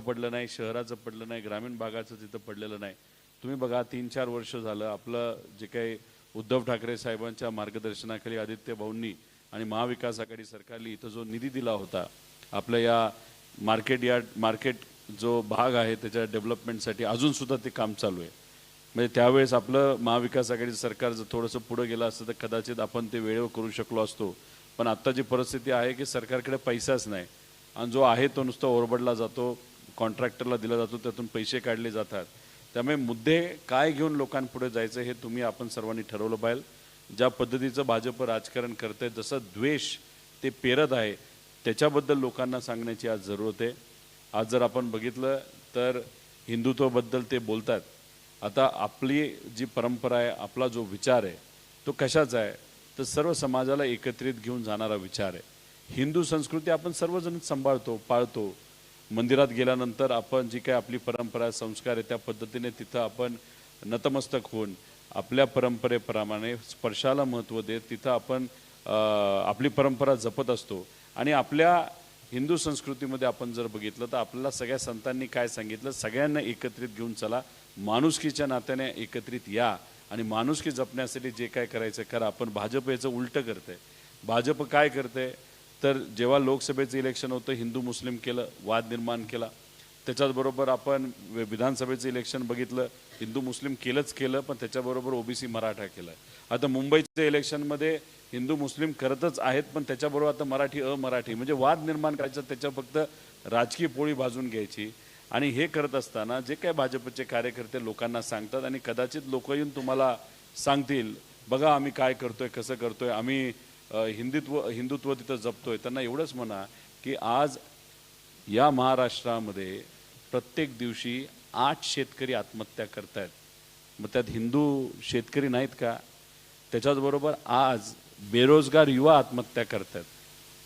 पडलं नाही शहराचं पडलं नाही ग्रामीण भागाचं तिथं पडलेलं नाही. तुम्ही बघा तीन चार वर्ष झालं आपलं जे काही उद्धव ठाकरे साहेबांच्या मार्गदर्शनाखाली आदित्य भाऊंनी आणि महाविकास आघाडी सरकारने इथं जो निधी दिला होता आपल्या या मार्केट यार्ड मार्केट जो भाग आहे त्याच्या डेव्हलपमेंटसाठी अजूनसुद्धा ते काम चालू आहे. म्हणजे त्यावेळेस आपलं महाविकास आघाडी सरकार जर थोडंसं पुढं गेलं असतं तर कदाचित आपण ते वेळेवर करू शकलो असतो. पण आत्ताची परिस्थिती आहे की सरकारकडे पैसाच नाही आणि जो आहे तो नुसता ओरबडला जातो. कॉन्ट्रॅक्टरला दिला जातो त्यातून पैसे काढले जातात. त्यामुळे मुद्दे काय घेऊन लोकांपुढे जायचं हे तुम्ही आपण सर्वांनी ठरवलं पाहिजे. ज्या पद्धतीचं भाजप राजकारण करतंय जसं द्वेष ते पेरत आहे त्याच्याबद्दल लोकांना सांगण्याची आज जरूरत आहे. आज जर आपण बघितलं तर हिंदुत्वाबद्दल ते बोलतात. आता आपली जी परंपरा आहे आपला जो विचार आहे तो कशाचा आहे? तर सर्व समाजाला एकत्रित घेऊन जाणारा विचार आहे. हिंदू संस्कृती आपण सर्वजण सांभाळतो पाळतो. मंदिरात गेल्यानंतर आपण जी काय आपली परंपरा संस्कार आहे त्या पद्धतीने तिथं आपण नतमस्तक होऊन आपल्या परंपरेप्रमाणे स्पर्शाला महत्त्व देत तिथं आपण आपली परंपरा जपत असतो. आणि आपल्या हिंदू संस्कृतीमध्ये आपण जर बघितलं तर आपल्याला सगळ्या संतांनी काय सांगितलं? सगळ्यांना एकत्रित घेऊन चला. माणुसकीच्या नात्याने एकत्रित या. आणि माणुसकी जपण्यासाठी जे काय करायचं करा आपण भाजप याचं उलटं करते भाजप काय करते तर जेव्हा लोकसभेचं इलेक्शन होतं हिंदू मुस्लिम केलं वाद निर्माण केला त्याच्याचबरोबर आपण विधानसभेचं इलेक्शन बघितलं हिंदू मुस्लिम केलंच केलं पण त्याच्याबरोबर ओबीसी मराठा केलं आता मुंबईच्या इलेक्शनमध्ये हिंदू मुस्लिम करतच आहेत पण त्याच्याबरोबर आता मराठी अमराठी म्हणजे वाद निर्माण करायचा त्याच्या फक्त राजकीय पोळी भाजून घ्यायची. आणि हे करत असताना जे काय भाजपचे कार्यकर्ते लोकांना सांगतात आणि कदाचित लोक येऊन तुम्हाला सांगतील बघा आम्ही काय करतोय कसं करतोय आम्ही हिंदुत्व हिंदुत्व तिथं जपतोय. त्यांना एवढंच म्हणा की आज या महाराष्ट्रामध्ये प्रत्येक दिवशी आठ शेतकरी आत्महत्या करतायत. मग त्यात हिंदू शेतकरी नाहीत का? त्याच्याचबरोबर आज बेरोजगार युवा आत्महत्या करतात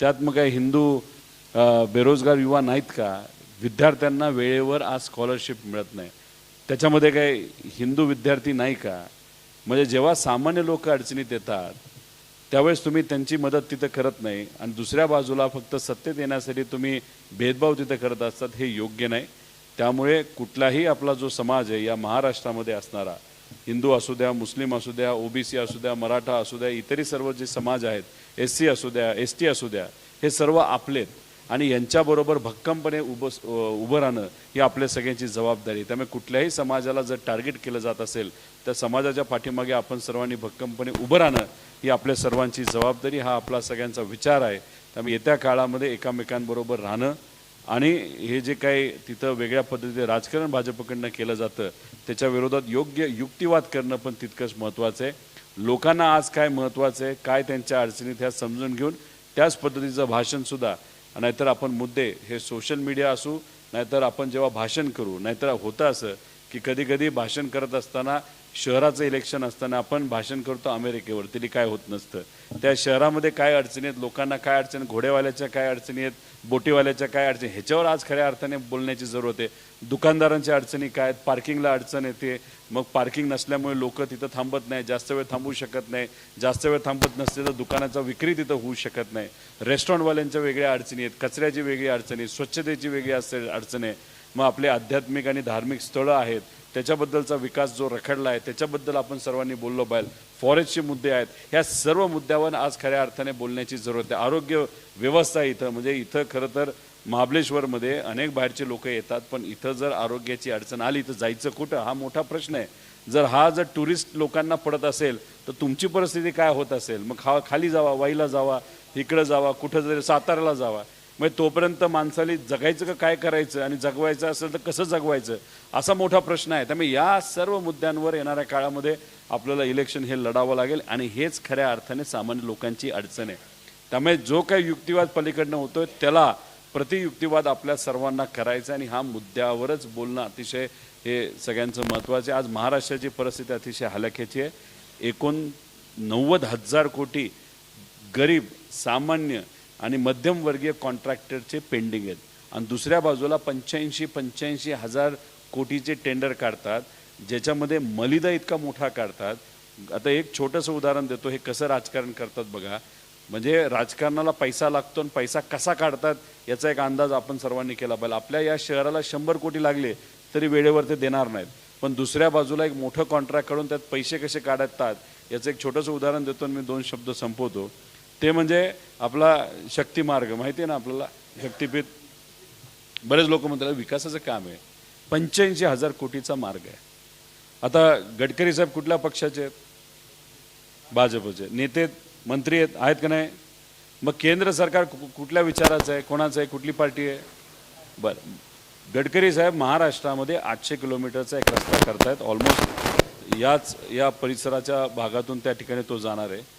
त्यात मग काय हिंदू बेरोजगार युवा नाहीत का? विद्यार्थ्यांना वेळेवर आज स्कॉलरशिप मिळत नाही. त्याच्यामध्ये काय हिंदू विद्यार्थी नाही का? म्हणजे जेव्हा सामान्य लोक अडचणीत येतात त्यावेळेस तुम्ही त्यांची मदत तिथं करत नाही. आणि दुसऱ्या बाजूला फक्त सत्तेत येण्यासाठी तुम्ही भेदभाव तिथं करत असतात हे योग्य नाही. त्यामुळे कुठलाही आपला जो समाज आहे या महाराष्ट्रामध्ये असणारा हिंदू असू द्या मुस्लिम असू द्या ओबीसी असू द्या मराठा असू द्या इतरही सर्व जे समाज आहेत एस सी असू द्या एस टी असू द्या हे सर्व आपलेत. आणि यांच्याबरोबर भक्कमपणे उभं उभं राहणं ही आपल्या सगळ्यांची जबाबदारी त्यामुळे कुठल्याही समाजाला जर टार्गेट केलं जात असेल तर समाजाच्या पाठीमागे आपण सर्वांनी भक्कमपणे उभं राहणं ही आपल्या सर्वांची जबाबदारी हा आपला सगळ्यांचा विचार आहे. त्यामुळे येत्या काळामध्ये एकामेकांबरोबर राहणं आणि हे जे काही तिथं वेगळ्या पद्धतीने राजकारण भाजपकडनं केलं जातं त्याच्या विरोधात योग्य युक्तिवाद करणं पण तितकंच महत्त्वाचं आहे. लोकांना आज काय महत्त्वाचं आहे काय त्यांच्या अडचणीत ह्या समजून घेऊन त्याच पद्धतीचं भाषणसुद्धा नाहीतर आपण मुद्दे हे सोशल मीडिया असू नाहीतर आपण जेव्हा भाषण करू नाहीतर होतं असं की कधी कधी भाषण करत असताना शहराचं इलेक्शन असताना आपण भाषण करतो अमेरिकेवर. तरी काय होत नसतं. त्या शहरामध्ये काय अडचणी आहेत? लोकांना काय अडचणी घोडेवाल्याच्या काय अडचणी आहेत? बोटीवाल्याच्या काय अडचणी ह्याच्यावर आज खऱ्या अर्थाने बोलण्याची जरूरत आहे. दुकानदारांच्या अडचणी काय आहेत? पार्किंगला अडचण येते. मग पार्किंग नसल्यामुळे लोक तिथं थांबत नाही. जास्त वेळ थांबू शकत नाही. जास्त वेळ थांबत नसते तर दुकानाचा विक्री तिथं होऊ शकत नाही. रेस्टॉरंटवाल्यांच्या वेगळ्या अडचणी आहेत. कचऱ्याची वेगळी अडचणी स्वच्छतेची वेगळी असे अडचण आहे. मग आपले आध्यात्मिक आणि धार्मिक स्थळं आहेत. त्याच्याबद्दलचा विकास जो रखडला आहे त्याच्याबद्दल आपण सर्वांनी बोललो पाहिजे. फॉरेस्टचे मुद्दे आहेत. ह्या सर्व मुद्द्यावर आज खऱ्या अर्थाने बोलण्याची जरूरत आहे. आरोग्य व्यवस्था आहे इथं म्हणजे इथं खरं तर महाबलेश्वरमध्ये अनेक बाहेरचे लोक येतात पण इथं जर आरोग्याची अडचण आली तर जायचं कुठं? हा मोठा प्रश्न आहे. जर हा जर टुरिस्ट लोकांना पडत असेल तर तुमची परिस्थिती काय होत असेल? मग खा खाली जावा वाईला जावा इकडं जावा कुठं जरी साताऱ्याला जावा. मग तोपर्यंत माणसाला जगायचं का काय करायचं आणि जगवायचं असेल तर कसं जगवायचं असा मोठा प्रश्न आहे. त्यामुळे या सर्व मुद्द्यांवर येणाऱ्या काळामध्ये आपल्याला इलेक्शन हे लढावं लागेल आणि हेच खऱ्या अर्थाने सामान्य लोकांची अडचण आहे. त्यामुळे जो काही युक्तिवाद पलीकडनं होतोय त्याला प्रतियुक्तिवाद आपल्या सर्वांना करायचा आणि हा मुद्द्यावरच बोलणं अतिशय हे सगळ्यांचं महत्त्वाचं आहे. आज महाराष्ट्राची परिस्थिती अतिशय हलाख्याची आहे. एकूण नव्वद हजार कोटी गरीब सामान्य आणि मध्यमवर्गीय कॉन्ट्रॅक्टरचे पेंडिंग आहेत. आणि दुसऱ्या बाजूला पंच्याऐंशी पंच्याऐंशी हजार कोटीचे टेंडर काढतात ज्याच्यामध्ये मलिदा इतका मोठा काढतात. आता एक छोटंसं उदाहरण देतो हे कसं राजकारण करतात बघा. म्हणजे राजकारणाला पैसा लागतो आणि पैसा कसा काढतात याचा एक अंदाज आपण सर्वांनी केला पाहिजे. आपल्या या शहराला शंभर कोटी लागले तरी वेळेवर ते देणार नाहीत. पण दुसऱ्या बाजूला एक मोठं कॉन्ट्रॅक्ट काढून त्यात पैसे कसे काढतात याचं एक छोटंसं उदाहरण देतो आणि मी दोन शब्द संपवतो. ते म्हणजे आपला शक्ती मार्ग माहिती आहे ना आपल्याला? शक्तीपीठ. बरेच लोक म्हणतात विकासाचं काम आहे. पंच्याऐंशी हजार कोटीचा मार्ग आहे. आता गडकरी साहेब कुठल्या पक्षाचे आहेत? भाजपचे. नेते आहेत, मंत्री आहेत आहेत का नाही? मग केंद्र सरकार कु- कुठल्या विचाराचं आहे? कोणाचं आहे? कुठली पार्टी आहे? बरं. गडकरी साहेब महाराष्ट्रामध्ये आठशे किलोमीटरचा एक रस्ता करतायत. ऑलमोस्ट याच या परिसराच्या भागातून त्या ठिकाणी तो जाणार आहे.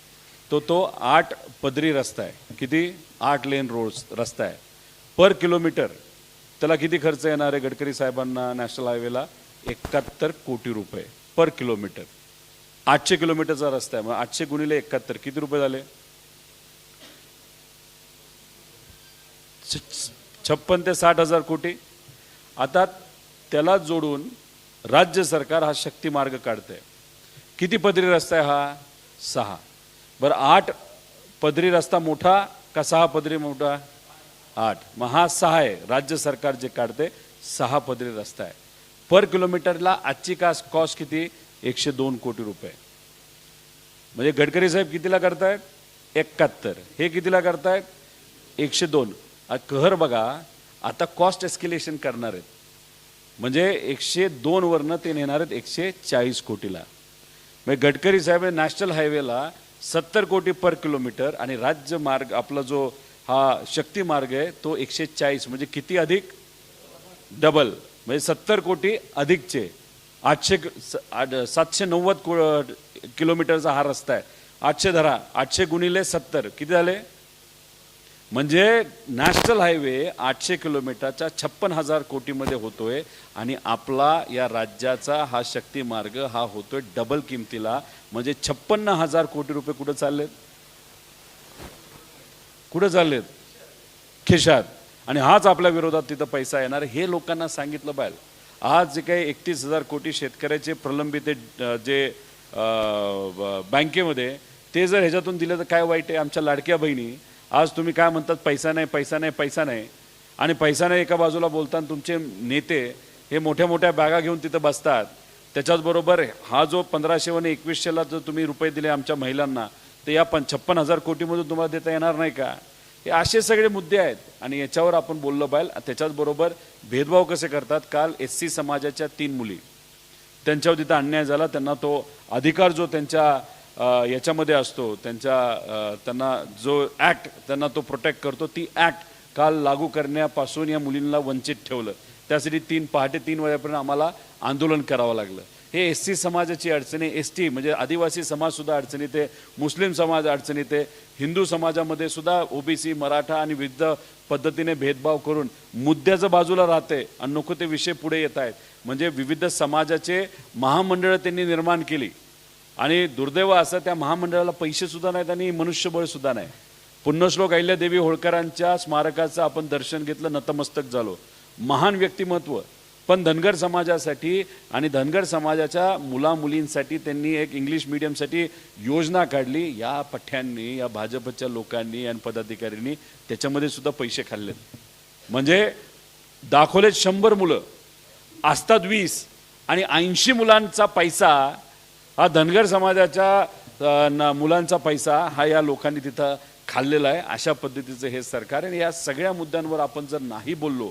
तो तो आठ पदरी रस्ता आहे. किती? आठ लेन रोड रस्ता आहे. पर किलोमीटर त्याला किती खर्च येणार आहे गडकरी साहेबांना नॅशनल हायवेला एकाहत्तर कोटी रुपये पर किलोमीटर आठशे किलोमीटरचा रस्ता आहे. मग आठशे गुणिले एकाहत्तर किती रुपये झाले? छप्पन ते साठ हजार कोटी. आता त्याला जोडून राज्य सरकार हा शक्ती मार्ग काढतंय. किती पदरी रस्ता आहे हा? सहा. बरं आठ पदरी रस्ता मोठा का सहा पदरी मोठा? आठ. मग हा सहा आहे राज्य सरकार जे काढते सहा पदरी रस्ता आहे. पर किलोमीटरला आजची कास कॉस्ट किती? एकशे दोन कोटी रुपये. म्हणजे गडकरी साहेब कितीला करतायत एकाहत्तर. हे कितीला करतायत एकशे दोन. कहर बघा आता कॉस्ट एस्केलेशन करणार आहेत. म्हणजे एकशे दोन वरनं ते नेणार आहेत एकशे चाळीस कोटीला. म्हणजे गडकरी साहेब नॅशनल हायवेला सत्तर कोटी पर किलोमीटर आणि राज्य मार्ग आपला जो हा शक्ती मार्ग आहे तो एकशे चाळीस म्हणजे किती अधिक? डबल. म्हणजे सत्तर कोटी अधिकचे. आठशे क- स- आठ- सातशे नव्वद को- किलोमीटरचा हा रस्ता आहे. आठशे धरा आठशे गुणिले सत्तर. किती झाले? म्हणजे नॅशनल हायवे आठशे किलोमीटरच्या छप्पन हजार कोटीमध्ये होतोय आणि आपला या राज्याचा हा शक्ती मार्ग हा होतोय डबल किमतीला. म्हणजे छप्पन्न हजार कोटी रुपये कुठं चाललेत? कुठं चाललेत? खिशात. आणि हाच आपल्या विरोधात तिथं पैसा येणार. हे लोकांना सांगितलं पाहिजे आज जे काही एकतीस हजार कोटी शेतकऱ्याचे प्रलंबित जे बँकेमध्ये ते जर ह्याच्यातून दिलं तर काय वाईट आहे? आमच्या लाडक्या बहिणी आज तुम्ही काय म्हणतात पैसा नाही पैसा नाही पैसा नाही. आणि पैसा नाही एका बाजूला बोलताना तुमचे नेते हे मोठ्या मोठ्या बॅगा घेऊन तिथं बसतात. त्याच्याचबरोबर हा जो पंधराशे आणि एकवीसशेला जर तुम्ही रुपये दिले आमच्या महिलांना तर या पण छप्पन हजार कोटीमधून तुम्हाला देता येणार नाही का? हे असे सगळे मुद्दे आहेत. आणि याच्यावर आपण बोललं पाहिजे त्याच्याचबरोबर भेदभाव कसे करतात? काल एस सी समाजाच्या तीन मुली. त्यांच्यावर तिथं अन्याय झाला. त्यांना तो अधिकार जो त्यांच्या याच्यामध्ये असतो. त्यांच्या त्यांना जो ॲक्ट त्यांना तो प्रोटेक्ट करतो ती ॲक्ट काल लागू करण्यापासून या मुलींना वंचित ठेवलं. त्यासाठी तीन पहाटे तीन वाजेपर्यंत आम्हाला आंदोलन करावं लागलं. हे एस सी समाजाची अडचणी एस टी म्हणजे आदिवासी समाजसुद्धा अडचणीत आहे. मुस्लिम समाज अडचणीत आहे. हिंदू समाजामध्ये सुद्धा ओबीसी मराठा आणि विविध पद्धतीने भेदभाव करून मुद्द्याचं बाजूला राहते आणि नको ते विषय पुढे येत आहेत म्हणजे विविध समाजाचे महामंडळं त्यांनी निर्माण केली. आणि दुर्दैव असं त्या महामंडळाला पैसेसुद्धा नाहीत आणि मनुष्यबळ सुद्धा नाही. पुण्यश्लोक अहिल्यादेवी होळकरांच्या स्मारकाचं आपण दर्शन घेतलं नतमस्तक झालो. महान व्यक्तिमत्व. पण धनगर समाजासाठी आणि धनगर समाजाच्या मुलामुलींसाठी त्यांनी एक इंग्लिश मिडियमसाठी योजना काढली. या पठ्ठ्यांनी या भाजपच्या लोकांनी आणि पदाधिकाऱ्यांनी त्याच्यामध्ये सुद्धा पैसे खाल्लेत. म्हणजे दाखवलेत शंभर मुलं असतात वीस आणि ऐंशी मुलांचा पैसा हा धनगर समाजाच्या ना मुलांचा पैसा हा या लोकांनी तिथं खाल्लेला आहे. अशा पद्धतीचं हे सरकार आणि या सगळ्या मुद्द्यांवर आपण जर नाही बोललो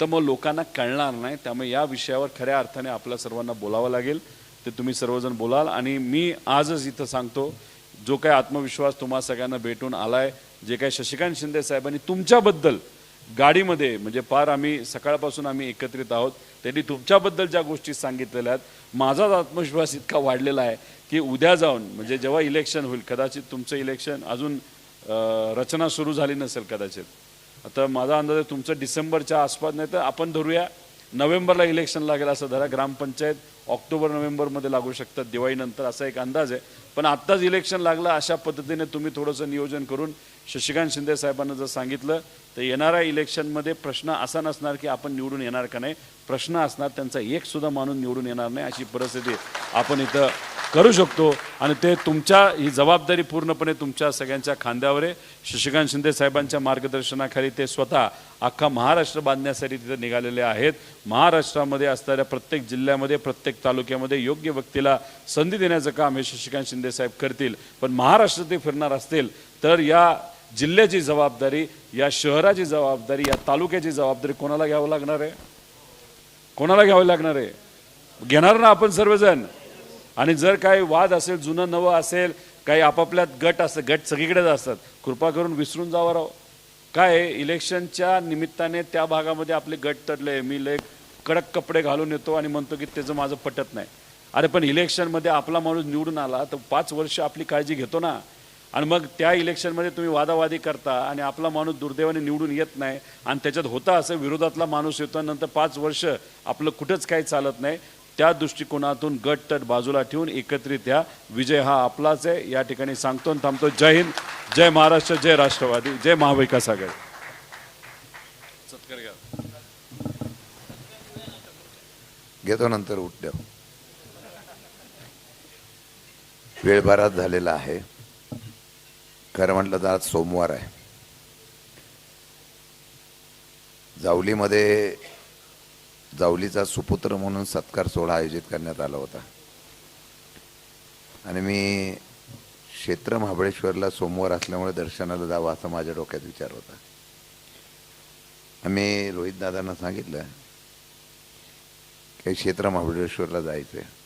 तर मग लोकांना कळणार नाही. त्यामुळे या विषयावर खऱ्या अर्थाने आपल्या सर्वांना बोलावं लागेल. ते तुम्ही सर्वजण बोलाल. आणि मी आजच इथं सांगतो जो काय आत्मविश्वास तुम्हा सगळ्यांना भेटून आलाय जे काही शशिकांत शिंदे साहेबांनी तुमच्याबद्दल गाडीमध्ये म्हणजे फार आम्ही सकाळपासून आम्ही एकत्रित आहोत. त्यांनी तुमच्याबद्दल ज्या गोष्टी सांगितलेल्या आहेत माझाच आत्मविश्वास इतका वाढलेला आहे की उद्या जाऊन म्हणजे जेव्हा इलेक्शन होईल कदाचित तुमचं इलेक्शन अजून रचना सुरू झाली नसेल कदाचित. आता माझा अंदाज आहे तुमचं डिसेंबरच्या आसपास नाही तर आपण धरूया नोव्हेंबरला इलेक्शन लागेल असं धरा ग्रामपंचायत ऑक्टोबर नोव्हेंबरमध्ये लागू शकतात दिवाळीनंतर असा एक अंदाज आहे. पण आत्ताच इलेक्शन लागलं अशा पद्धतीने तुम्ही थोडंसं नियोजन करून शशिकांत शिंदे साहेबांना जर सांगितलं तर येणाऱ्या इलेक्शनमध्ये प्रश्न असा नसणार की आपण निवडून येणार का नाही. प्रश्न असणार त्यांचा एकसुद्धा मानून निवडून येणार नाही अशी परिस्थिती आपण इथं करू शकतो. आणि ते तुमच्या ही जबाबदारी पूर्णपणे तुमच्या सगळ्यांच्या खांद्यावर आहे. शशिकांत शिंदे साहेबांच्या मार्गदर्शनाखाली ते स्वतः अख्खा महाराष्ट्र बांधण्यासाठी तिथे निघालेले आहेत. महाराष्ट्रामध्ये असणाऱ्या प्रत्येक जिल्ह्यामध्ये प्रत्येक तालुक्यामध्ये योग्य व्यक्तीला संधी देण्याचं काम हे शशिकांत शिंदे साहेब करतील. पण महाराष्ट्र ते फिरणार असतील तर या जिल्ह्याची जबाबदारी या शहराची जबाबदारी या तालुक्याची जबाबदारी कोणाला घ्यावं लागणार आहे? कोणाला घ्यावं लागणार आहे? घेणार ना आपण सर्वजण? आणि जर काही वाद असेल जुनं नवं असेल काही आपापल्यात गट असतात गट सगळीकडेच असतात. कृपा करून विसरून जावं राव. काय इलेक्शनच्या निमित्ताने त्या भागामध्ये आपले गट तडले. मी लय कडक कपडे घालून येतो आणि म्हणतो की त्याचं माझं पटत नाही. अरे पण इलेक्शनमध्ये आपला माणूस निवडून आला तर पाच वर्ष आपली काळजी घेतो ना. आणि मग त्या इलेक्शनमध्ये तुम्ही वादावादी करता आणि आपला माणूस दुर्दैवाने निवडून येत नाही आणि त्याच्यात होता असं विरोधातला माणूस येतो नंतर पाच वर्ष आपलं कुठंच काही चालत नाही त्या दृष्टिकोनातून गट तट बाजूला ठेवून एकत्रित या. विजय हा आपलाच आहे. या ठिकाणी सांगतो आणि थांबतो. जय हिंद जय महाराष्ट्र जय राष्ट्रवादी जय महाविकास आघाडी. घेतो नंतर उठ्या वेळ बराच झालेला आहे. खरं म्हटलं तर आज सोमवार आहे. जावलीमध्ये जावलीचा सुपुत्र म्हणून सत्कार सोहळा आयोजित करण्यात आला होता. आणि मी क्षेत्र महाबळेश्वरला सोमवार असल्यामुळे दर्शनाला जावं असा माझ्या डोक्यात विचार होता. आम्ही रोहितदादांना सांगितलं की क्षेत्र महाबळेश्वरला जायचं आहे